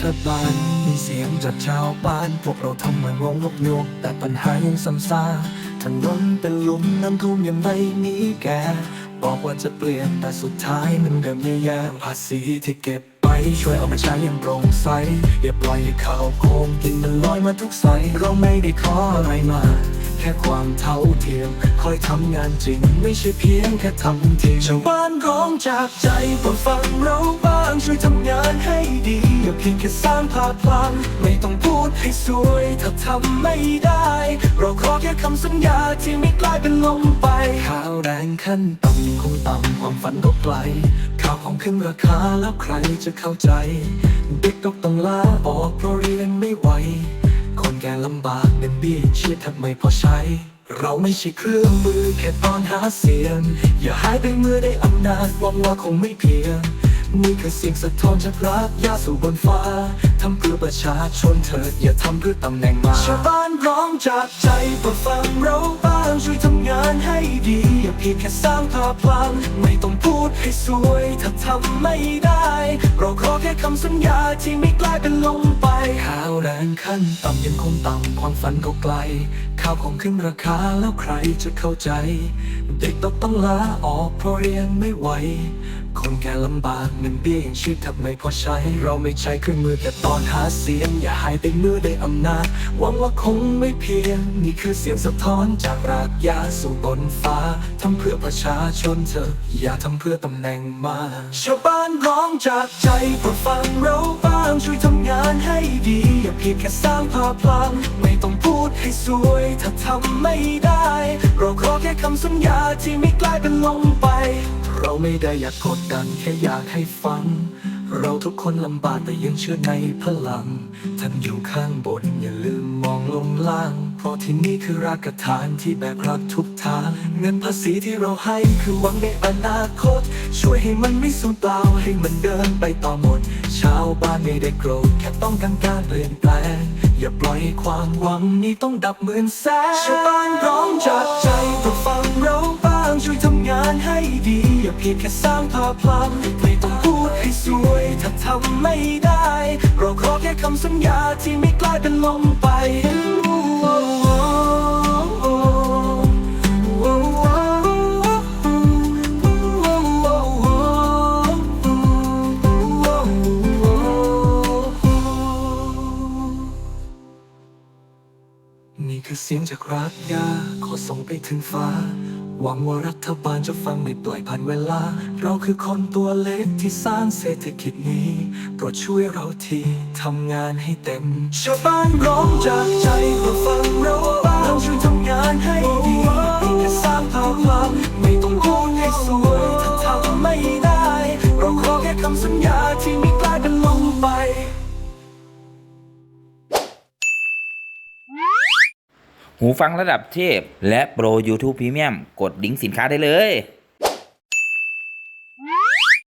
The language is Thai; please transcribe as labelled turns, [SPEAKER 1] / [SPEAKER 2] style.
[SPEAKER 1] ฐบาลมีเสียงจากชาวบ้าน พวกเราทำเหมือนงงงกโยกแต่ปัญหายังซ้ำซากถนนเป็นหลุมน้ำท่วมยังไม่มีแก บอกว่าจะเปลี่ยนแต่สุดท้ายมันเดิมแย่ๆภาษีที่เก็บไปช่วยเอาไปใช้อยังโปร่งใสอย่าปล่อยให้เขาโคงกินมันลอยมาทุกสายเราไม่ได้ขออะไรมา แค่ความเท่าเทียมคอยทำงานจริง ไม่ใช่เพียงแค่ทำทีชาวบ้านร้องจากใจโปรดฟังเรา พียงแค่สร้างภาพพลังไม่ต้องพูดให้สวยถ้าทำไม่ได้ เราขอแค่คำสัญญาที่ไม่กลายเป็นลมไปข้าวแรงขั้นต่ำคงต่ำความฝันก็ไกลข้าวของขึ้นราคาแล้วใครจะเข้าใจ เด็กตกต้องลาออกเพราะเรียนไม่ไหว คนแก่ลำบากเป็นบี้ยชีพแทบไม่พอใช้เราไม่ใช่เครื่องมือแค่ตอนหาเสียง อย่าหายไปเมื่อได้อำนาจหวังว่าคงไม่เพียง นี่คือเสียงสะท้อนจากรักยาสู่บนฟ้า ทำเพื่อประชาชนเถิดอย่าทำเพื่อตำแหน่งมาชาวบ้านร้องจากใจโปรดฟังเราบ้างช่วยทำงานให้ดี อย่าเพียงแค่สร้างภาพลังไม่ต้องพูดให้สวย ถ้าทำไม่ได้ เราขอแค่คำสัญญาที่ไม่กลายเป็นลมไปข้าวแรงขั้นต่ำยังคงต่ำความฝันก็ไกล ข้าวของขึ้นราคาแล้วใครจะเข้าใจ เด็กต้องต้องลาออกเพราะเรียนไม่ไหว คนแก่ลำบากเงินเบี้ยยังชีพแทบไม่พอใช้ เราไม่ใช้เครื่องมือแต่ตอนหาเสียง อย่าหายไปเมื่อได้อำนาจหวังว่าคงไม่เพียง นี่คือเสียงสะท้อนจากรากหญ้าสู่บนฟ้าทำเพื่อประชาชนเถอะอย่าทำเพื่อตำแหน่งมาชาวบ้านร้องจากใจโปรดฟังเราางช่วยทำงานให้ดี อย่าเพียงแค่สร้างภาพพลังไม่ต้องพูดให้สวย ถ้าทำไม่ได้ เราขอแค่คำสัญญาที่ไม่กลายเป็นลมไป เราไม่ได้อยากกดดันแค่อยากให้ฟัง เราทุกคนลำบากแต่ยังเชื่อในพลัง ท่านอยู่ข้างบนอย่าลืมมองลงล่าง เพราะที่นี่คือรากฐานที่แบกรับทุกทาง เงินภาษีที่เราให้คือหวังในอนาคต ช่วยให้มันไม่สูญเปล่าให้มันเดินไปต่อหมด ชาวบ้านไม่ได้โกรธแค่ต้องการการเปลี่ยนแปลง อย่าปล่อยให้ความหวังนี้ต้องดับเหมือนแสงชาวบ้านร้องจากใจโปรดฟังเราบ้างช่วยทำงานให้ดี อย่าเพียงแค่สร้างภาพพลังไม่ต้องพูดให้สวย ถ้าทำไม่ได้ เราขอแค่คำสัญญาที่ไม่กลายเป็นลมไปนี่คือเสียงจากรักยาขอส่งไปถึงฟ้า หวังว่ารัฐบาลจะฟังไม่ปล่อยผ่านเวลา เราคือคนตัวเล็กที่สร้างเศรษฐกิจนี้โปรดช่วยเราทีทำงานให้เต็ม ชาวบ้านร้องจากใจโปรดฟังเราบ้างช่วยทำงานให้ดีเพียงแค่สร้างภาพลังไม่ต้องพูดให้สวยถ้าทำไม่ได้ เราขอแค่คำสัญญาที่ไม่
[SPEAKER 2] หูฟังระดับเทพ และโปร YouTube Premium กดลิงก์สินค้าได้เลย